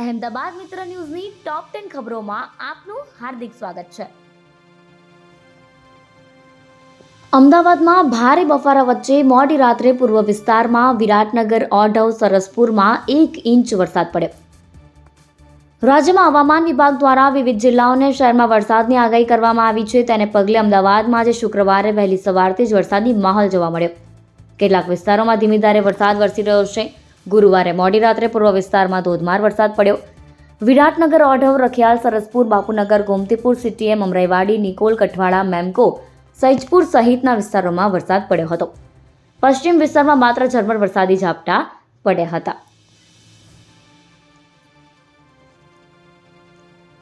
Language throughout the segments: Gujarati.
અહેમદાબાદ મિત્ર ન્યૂઝની ટોપ ટેન ખબરોમાં આપનું હાર્દિક સ્વાગત છે. અમદાવાદમાં ભારે બફારા વચ્ચે મોડી રાત્રે પૂર્વ વિસ્તારમાં વિરાટનગર, ઓઢવ, સરસપુરમાં એક ઇંચ વરસાદ પડ્યો. રાજ્યમાં હવામાન વિભાગ દ્વારા વિવિધ જિલ્લાઓને શહેરમાં વરસાદની આગાહી કરવામાં આવી છે. તેને પગલે અમદાવાદમાં આજે શુક્રવારે વહેલી સવારથી જ વરસાદની માહોલ જોવા મળ્યો. કેટલાક વિસ્તારોમાં ધીમી ધારે વરસાદ વરસી રહ્યો છે. ગુરુવારે મોડી રાત્રે પૂર્વ વિસ્તારમાં ધોધમાર વરસાદ પડ્યો. વિરાટનગર ઓઢવ, રખિયાલ, સરસપુર, બાપુનગર, ગોમતીપુર, સીટીએમ, અમરાઈવાડી, નિકોલ, કઠવાડા, મેમકો, સૈજપુર સહિતના વિસ્તારોમાં વરસાદ પડ્યો હતો. પશ્ચિમ વિસ્તારમાં માત્ર ઝરમર વરસાદી ઝાપટા પડ્યા હતા.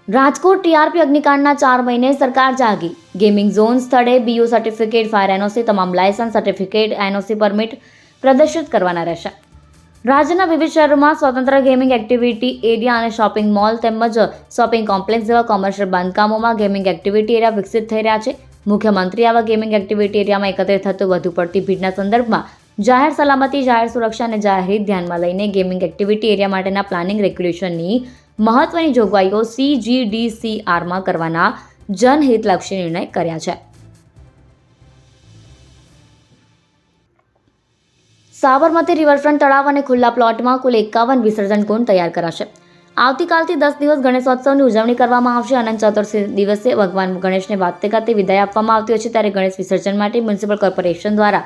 રાજકોટ ટીઆરપી અગ્નિકાંડના ચાર મહિને સરકાર જાગી. ગેમિંગ ઝોન સ્થળે બીયુ સર્ટિફિકેટ, ફાયર એનઓસી, તમામ લાયસન્સ, સર્ટિફિકેટ, એનઓસી પરમિટ પ્રદર્શિત કરવાના રહેશે. રાજ્યના વિવિધ શહેરોમાં સ્વતંત્ર ગેમિંગ એક્ટિવિટી એરિયા અને શોપિંગ મોલ તેમજ શોપિંગ કોમ્પ્લેક્સ જેવા કોમર્શિયલ બાંધકામોમાં ગેમિંગ એક્ટિવિટી એરિયા વિકસિત થઈ રહ્યા છે. મુખ્યમંત્રી આવા ગેમિંગ એક્ટિવિટી એરિયામાં એકત્રિત થતું વધુ પડતી ભીડના સંદર્ભમાં જાહેર સલામતી, જાહેર સુરક્ષા અને જાહેર ધ્યાનમાં લઈને ગેમિંગ એક્ટિવિટી એરિયા માટેના પ્લાનિંગ રેગ્યુલેશનની મહત્વની જોગવાઈઓ સીજીડીસીઆરમાં કરવાના જનહિતલક્ષી નિર્ણય કર્યા છે. સાબરમતી રિવરફ્રન્ટ તળાવ અને ખુલ્લા પ્લોટમાં કુલ એકાવન વિસર્જન કુંડ તૈયાર કરાશે. આવતીકાલથી દસ દિવસ ગણેશોત્સવની ઉજવણી કરવામાં આવશે અનંત ચતુર્થી દિવસે ભગવાન ગણેશને વાતે ગાતે વિદાય આપવામાં આવતી હોય છે ત્યારે ગણેશ વિસર્જન માટે મ્યુનિસિપલ કોર્પોરેશન દ્વારા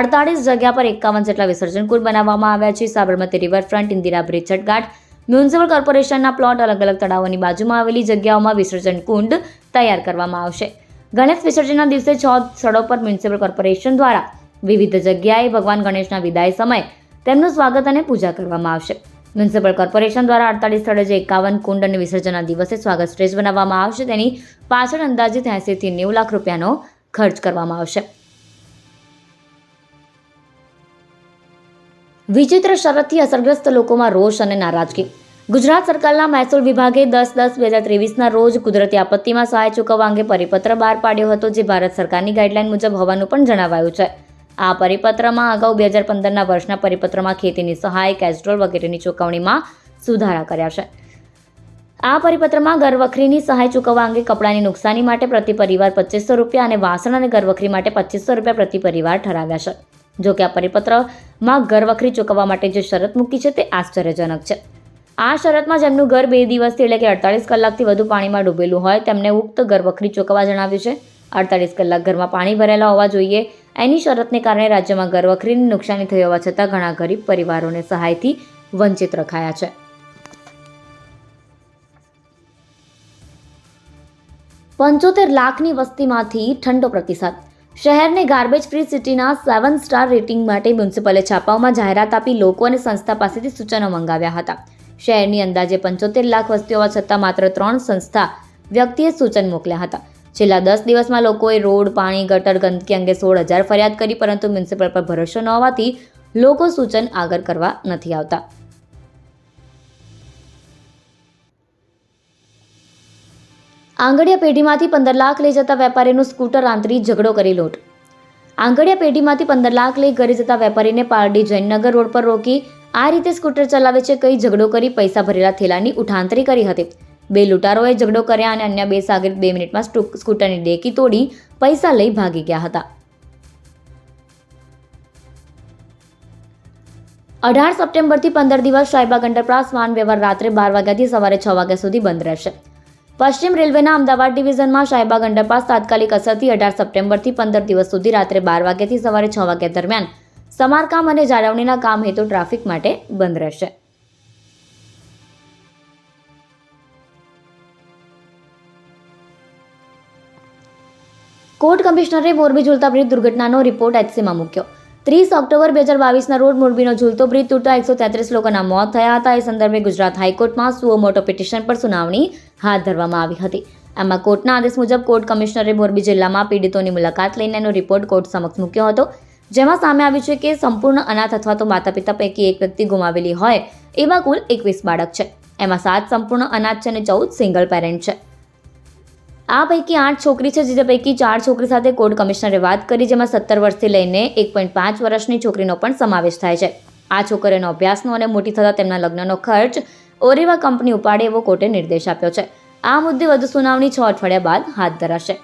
અડતાળીસ જગ્યા પર એકાવન જેટલા વિસર્જન કુંડ બનાવવામાં આવ્યા છે. સાબરમતી રિવરફ્રન્ટ, ઇન્દિરા બ્રિજ છટઘાટ મ્યુનિસિપલ કોર્પોરેશનના પ્લોટ અલગ અલગ તળાવોની બાજુમાં આવેલી જગ્યાઓમાં વિસર્જન કુંડ તૈયાર કરવામાં આવશે. ગણેશ વિસર્જનના દિવસે છ સ્થળો પર મ્યુનિસિપલ કોર્પોરેશન દ્વારા વિવિધ જગ્યાએ ભગવાન ગણેશના વિદાય સમયે તેમનું સ્વાગત અને પૂજા કરવામાં આવશે. મ્યુનિસિપલ કોર્પોરેશન દ્વારા અડતાલીસ સ્થળે જે એકાવન કુંડ અને વિસર્જનના દિવસે સ્વાગત સ્ટેજ બનાવવામાં આવશે, તેની પાછળ અંદાજિત એંસીથી નેવું લાખ રૂપિયાનો ખર્ચ કરવામાં આવશે. વિચિત્ર શરતથી અસરગ્રસ્ત લોકોમાં રોષ અને નારાજગી. ગુજરાત સરકારના મહેસૂલ વિભાગે દસ દસ બે હજાર ત્રેવીસના રોજ કુદરતી આપત્તિમાં સહાય ચૂકવવા અંગે પરિપત્ર બહાર પાડ્યો હતો, જે ભારત સરકારની ગાઈડલાઈન મુજબ હોવાનું પણ જણાવાયું છે. આ પરિપત્રમાં અગાઉ બે હજાર પંદરના વર્ષના પરિપત્રમાં ખેતીની સહાય, કેસ્ટ્રોલ વગેરેની ચૂકવણીમાં સુધારા કર્યા છે. આ પરિપત્રમાં ઘરવખરીની સહાય ચૂકવવા અંગે કપડાની નુકસાની માટે પ્રતિ પરિવાર પચીસો રૂપિયા અને વાસણ અને ઘરવખરી માટે પચીસો રૂપિયા પ્રતિ પરિવાર ઠરાવ્યા છે. જો કે આ પરિપત્રમાં ઘરવખરી ચૂકવવા માટે જે શરત મૂકી છે તે આશ્ચર્યજનક છે. આ શરતમાં જેમનું ઘર બે દિવસથી એટલે કે અડતાલીસ કલાકથી વધુ પાણીમાં ડૂબેલું હોય, તેમને ઉક્ત ઘરવખરી ચૂકવવા જણાવ્યું છે. અડતાલીસ કલાક ઘરમાં પાણી ભરેલા હોવા જોઈએ. એની શરતને કારણે રાજ્યમાં ઘરવખરીની નુકસાની થઈ હોવા છતાં ઘણા ગરીબ પરિવારોને સહાયથી વંચિત રખાયા છે. પંચોતેર લાખની વસ્તીમાંથી ઠંડો પ્રતિસાદ. શહેરને ગાર્બેજ ફ્રી સિટીના સેવન સ્ટાર રેટિંગ માટે મ્યુનિસિપલે છાપાઓમાં જાહેરાત આપી લોકો અને સંસ્થા પાસેથી સૂચનો મંગાવ્યા હતા. શહેરની અંદાજે પંચોતેર લાખ વસ્તી હોવા છતાં માત્ર ત્રણ સંસ્થા વ્યક્તિએ સૂચન મોકલ્યા હતા. છેલ્લા દસ દિવસમાં લોકોએ રોડ, પાણી, ગટર, ગંદકી અંગે સોળ હજાર ફરિયાદ કરી, પરંતુ મ્યુનિસિપલ પર ભરોસો ન હોવાથી લોકો સૂચન આગળ કરવા નથી આવતા. આંગડિયા પેઢીમાંથી પંદર લાખ લઈ જતા વેપારીનું સ્કૂટર આંતરી ઝઘડો કરી લૂંટ. આંગડિયા પેઢીમાંથી પંદર લાખ લઈ ઘરે જતા વેપારીને પારડી જૈનનગર રોડ પર રોકી આ રીતે સ્કૂટર ચલાવે છે, કઈ ઝઘડો કરી પૈસા ભરેલા થેલાની ઉઠાંતરી કરી હતી. બે લૂંટારોએ ઝઘડો કર્યા અને અન્ય બે સાગરીત બે મિનિટમાં સ્કૂટરની ડેકી તોડી પૈસા લઈ ભાગી ગયા હતા. અઢાર સપ્ટેમ્બરથી પંદર દિવસ શાહીબાગ અંડરપાસ વાહન વ્યવહાર રાત્રે બાર વાગ્યાથી સવારે છ વાગ્યા સુધી બંધ રહેશે. પશ્ચિમ રેલવેના અમદાવાદ ડિવિઝનમાં શાહીબાગ અંડરપાસ તાત્કાલિક અસરથી અઢાર સપ્ટેમ્બરથી પંદર દિવસ સુધી રાત્રે બાર વાગ્યાથી સવારે છ વાગ્યા દરમિયાન સમારકામ અને જાળવણીના કામ હેતુ ટ્રાફિક માટે બંધ રહેશે. કોર્ટ કમિશનરે મોરબી ઝૂલતા બ્રિજ દુર્ઘટનાનો રિપોર્ટ એચસીમાં મૂક્યો. ત્રીસ ઓક્ટોબર બે હજાર બાવીસના રોડ મોરબીનો ઝૂલતો બ્રિજ તૂટતા એકસો તેત્રીસ લોકોના મોત થયા હતા. એ સંદર્ભે ગુજરાત હાઈકોર્ટમાં સુઓ મોટો પિટિશન પર સુનાવણી હાથ ધરવામાં આવી હતી. આમાં કોર્ટના આદેશ મુજબ કોર્ટ કમિશનરે મોરબી જિલ્લામાં પીડિતોની મુલાકાત લઈને એનો રિપોર્ટ કોર્ટ સમક્ષ મૂક્યો હતો. જેમાં સામે આવ્યું છે કે સંપૂર્ણ અનાથ અથવા તો માતા પિતા પૈકી એક વ્યક્તિ ગુમાવેલી હોય એવા કુલ એકવીસ બાળક છે. એમાં સાત સંપૂર્ણ અનાથ છે અને ચૌદ સિંગલ પેરેન્ટ છે. આ પૈકી આઠ છોકરી છે, જે પૈકી ચાર છોકરી સાથે કોર્ટ કમિશનરે વાત કરી, જેમાં સત્તર વર્ષથી લઈને એક પોઈન્ટ પાંચ વર્ષની છોકરીનો પણ સમાવેશ થાય છે. આ છોકરીઓનો અભ્યાસનો અને મોટી થતાં તેમના લગ્નનો ખર્ચ ઓરેવા કંપની ઉપાડે એવો કોર્ટે નિર્દેશ આપ્યો છે. આ મુદ્દે વધુ સુનાવણી છ અઠવાડિયા બાદ હાથ ધરાશે.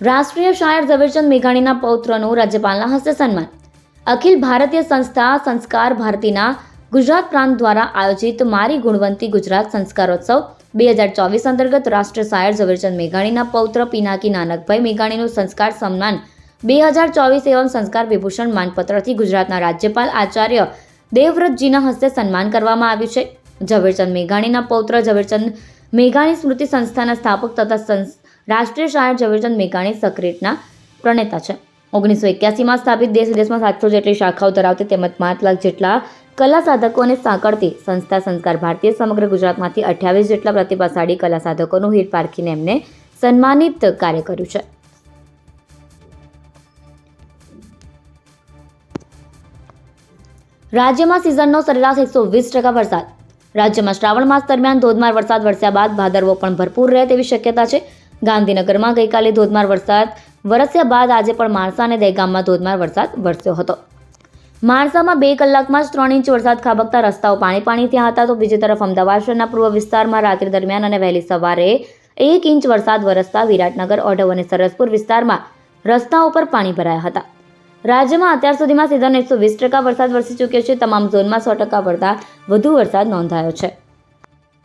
રાષ્ટ્રીય શાયર ઝવેરચંદ મેઘાણીના પૌત્રનું રાજ્યપાલના હસ્તે સન્માન. અખિલ ભારતીય સંસ્થા સંસ્કાર ભારતીના ગુજરાત પ્રાંત દ્વારા આયોજિત મારી ગુણવંતી ગુજરાત સંસ્કારોત્સવ બે હજાર ચોવીસ અંતર્ગત રાષ્ટ્રીય શાયર ઝવેરચંદ મેઘાણીના પૌત્ર પિનાકી નાનકભાઈ મેઘાણીનું સંસ્કાર સન્માન બે હજાર ચોવીસ એવમ સંસ્કાર વિભૂષણ માનપત્રથી ગુજરાતના રાજ્યપાલ આચાર્ય દેવવ્રતજીના હસ્તે સન્માન કરવામાં આવ્યું છે. ઝવેરચંદ મેઘાણીના પૌત્ર ઝવેરચંદ મેઘાણી સ્મૃતિ સંસ્થાના સ્થાપક તથા રાષ્ટ્રીય શાયર ઝવેરચંદ મેઘાણી સક્રેટના પ્રણેતા છે. ઓગણીસો એક્યાસીમાં સ્થાપિત દેશ વિદેશમાં સાતસો જેટલી શાખાઓ ધરાવતી તેમજ પાંચ લાખ જેટલા કલા સાધકોને સાંકળતી સંસ્થા સંસ્કાર ભારતીય સમગ્ર ગુજરાતમાંથી અઠ્યાવીસ જેટલા પ્રતિભાશાળી કલા સાધકોનું હીર પારખીને એમને સન્માનિત કાર્ય કર્યું છે. રાજ્યમાં સિઝનનો સરેરાશ એકસો વીસ ટકા વરસાદ. રાજ્યમાં શ્રાવણ માસ દરમિયાન ધોધમાર વરસાદ વરસ્યા બાદ ભાદરવો પણ ભરપૂર રહે તેવી શક્યતા છે. ગાંધીનગરમાં ગઈકાલે ધોધમાર વરસાદ વરસ્યા બાદ આજે પણ માણસા અને દહેગામમાં ધોધમાર વરસાદ વરસ્યો હતો. માણસામાં બે કલાકમાં જ ત્રણ ઇંચ વરસાદ ખાબકતા રસ્તાઓ પાણી પાણી થયા હતા તો બીજી તરફ અમદાવાદ શહેરના પૂર્વ વિસ્તારમાં રાત્રિ દરમિયાન અને વહેલી સવારે એક ઇંચ વરસાદ વરસતા વિરાટનગર, ઓઢવ અને સરસપુર વિસ્તારમાં રસ્તાઓ પર પાણી ભરાયા હતા. રાજ્યમાં અત્યાર સુધીમાં સીઝન એકસો વીસ ટકા વરસાદ વરસી ચૂક્યો છે. તમામ ઝોનમાં સો ટકા કરતાં વધુ વરસાદ નોંધાયો છે.